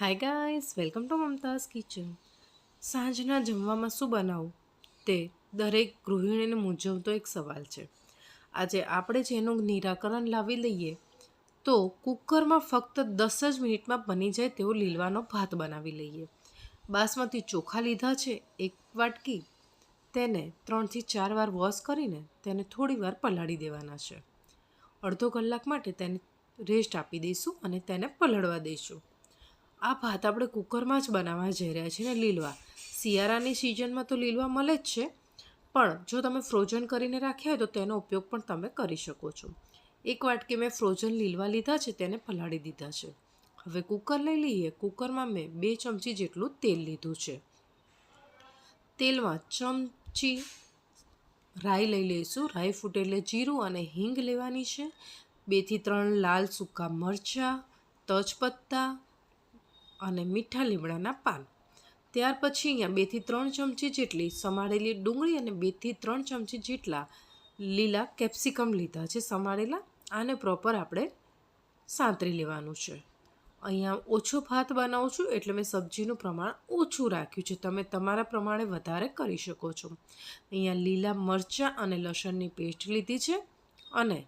Hi guys welcome to Mumtaz kitchen સાંજના જમવામાં શું બનાવવું તે દરેક ગૃહિણીને મૂંઝવતો એક સવાલ છે. આજે આપણે જેનું નિરાકરણ લાવી લઈએ તો કુકરમાં ફક્ત દસ જ મિનિટમાં બની જાય તેવો લીલવાનો ભાત બનાવી લઈએ. બાસમતી ચોખા લીધા છે એક વાટકી. તેને ત્રણથી ચાર વાર વોશ કરીને તેને થોડી વાર પલાળી દેવાના છે. અડધો કલાક માટે તેને રેસ્ટ આપી દઈશું અને તેને પલળવા દઈશું. આ ભાત આપણે કુકરમાં જ બનાવવા જઈ રહ્યા છીએ ને લીલવા. શિયાળાની સિઝનમાં તો લીલવા મળે જ છે. પણ જો તમે ફ્રોઝન કરીને રાખ્યા હોય તો તેનો ઉપયોગ પણ તમે કરી શકો છો. એક વાટકી મેં ફ્રોઝન લીલવા લીધા છે, તેને પલાળી દીધા છે. હવે કુકર લઈ લઈએ. કુકરમાં મેં બે ચમચી જેટલું તેલ લીધું છે. તેલમાં ચમચી રાઈ લઈ લઈશું. રાઈ ફૂટે એટલે જીરું અને હિંગ લેવાની છે. બેથી ત્રણ લાલ સૂકા મરચાં, તજપત્તા અને મીઠા લીમડાના પાન. ત્યાર પછી અહીંયા બેથી ત્રણ ચમચી જેટલી સમારેલી ડુંગળી અને બેથી ત્રણ ચમચી જેટલા લીલા કેપ્સિકમ લીધા છે સમારેલા. આને પ્રોપર આપણે સાંતરી લેવાનું છે. અહીંયા ઓછો ભાત બનાવું છું એટલે મેં સબ્જીનું પ્રમાણ ઓછું રાખ્યું છે. તમે તમારા પ્રમાણે વધારે કરી શકો છો. અહીંયા લીલા મરચાં અને લસણની પેસ્ટ લીધી છે અને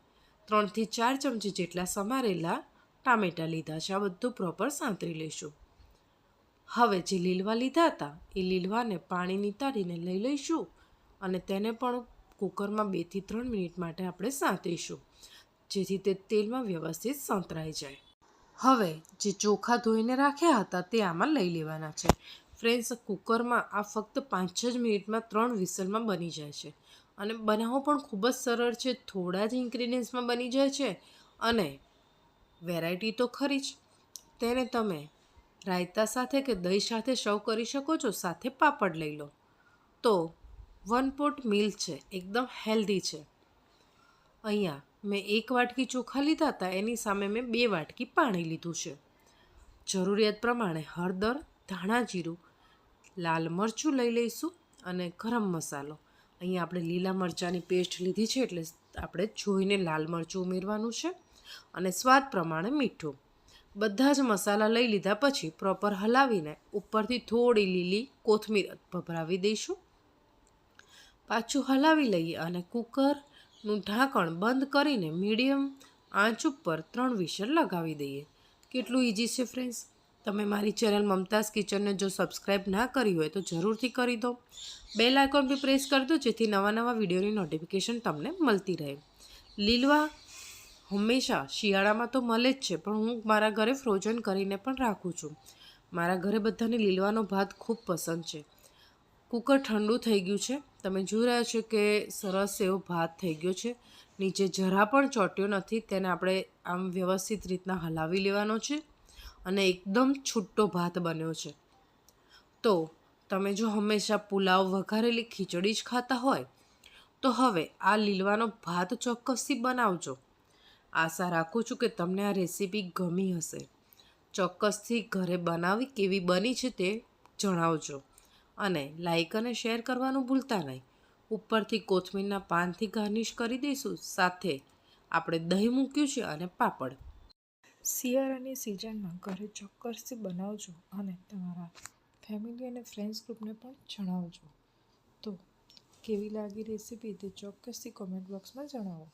ત્રણથી ચાર ચમચી જેટલા સમારેલા ટામેટાં લીધા છે. આ બધું પ્રોપર સાંતરી લઈશું હવે જે લીલવા લીધા હતા, એ લીલવાને પાણી નિતારીને લઈ લઈશું અને તેને પણ કુકરમાં બેથી ત્રણ મિનિટ માટે આપણે સાંતરીશું જેથી તે તેલમાં વ્યવસ્થિત સંતરાઈ જાય. હવે જે ચોખા ધોઈને રાખ્યા હતા તે આમાં લઈ લેવાના છે. ફ્રેન્ડ્સ, કુકરમાં આ ફક્ત પાંચ જ મિનિટમાં ત્રણ વિસલમાં બની જાય છે અને બનાવો પણ ખૂબ જ સરળ છે, થોડા જ ઇન્ગ્રીડિયન્ટ્સમાં બની જાય છે અને વેરાયટી તો ખરી જ. તેને તમે રાયતા સાથે કે દહીં સાથે સર્વ કરી શકો છો, સાથે પાપડ લઈ લો. તો વન પોટ મિલ છે, એકદમ હેલ્ધી છે. અહીંયા મેં એક વાટકી ચોખા લીધા હતા, એની સામે મેં બે વાટકી પાણી લીધું છે. જરૂરિયાત પ્રમાણે હળદર, ધાણા જીરું, લાલ મરચું લઈ લઈશું અને ગરમ મસાલો. અહીંયા આપણે લીલા મરચાંની પેસ્ટ લીધી છે, એટલે આપણે જોઈને લાલ મરચું ઉમેરવાનું છે અને સ્વાદ પ્રમાણે મીઠું. બધા જ મસાલા લઈ લીધા પછી પ્રોપર હલાવીને ઉપરથી થોડી લીલી કોથમીર ભભરાવી દઈશું. પાછું હલાવી લઈએ અને કુકરનું ઢાંકણ બંધ કરીને મીડિયમ આંચ ઉપર ત્રણ વિશલ લગાવી દઈએ. કેટલું ઇઝી છે ફ્રેન્ડ્સ તમે મારી ચેનલ મમતાઝ કિચનને જો સબસ્ક્રાઈબ ના કરી હોય તો જરૂરથી કરી દો. બેલ આઇકોન બી પ્રેસ કરી દો જેથી નવા નવા વિડીયોની નોટિફિકેશન તમને મળતી રહે. લીલવા હંમેશા શિયાળામાં તો મળે જ છે, પણ હું મારા ઘરે ફ્રોઝન કરીને પણ રાખું છું. મારા ઘરે બધાને લીલવાનો ભાત ખૂબ પસંદ છે. કુકર ઠંડુ થઈ ગયું છે. તમે જોઈ રહ્યા છો કે સરસ એવો ભાત થઈ ગયો છે. નીચે જરા પણ ચોટ્યો નથી, તેને આપણે આમ વ્યવસ્થિત રીતના હલાવી લેવાનો છે અને એકદમ છૂટો ભાત બન્યો છે. તો તમે જો હંમેશા પુલાવ વઘારેલી ખીચડી જ ખાતા હોય, તો હવે આ લીલવાનો ભાત ચોક્કસથી બનાવજો. આશા રાખું છું કે તમને આ રેસીપી ગમી હશે. ચોક્કસથી ઘરે બનાવી કેવી બની છે તે જણાવજો. અને લાઈક અને શેર કરવાનું ભૂલતા નહીં. ઉપરથી કોથમીરના પાનથી ગાર્નિશ કરી દઈશું. સાથે આપણે દહીં મૂક્યું છે અને પાપડ. શિયાળાની સિઝનમાં ઘરે ચોક્કસથી બનાવજો અને તમારા ફેમિલી અને ફ્રેન્ડ્સ ગ્રુપને પણ જણાવજો. તો કેવી લાગી રેસીપી તે ચોક્કસથી કોમેન્ટ બોક્સમાં જણાવો.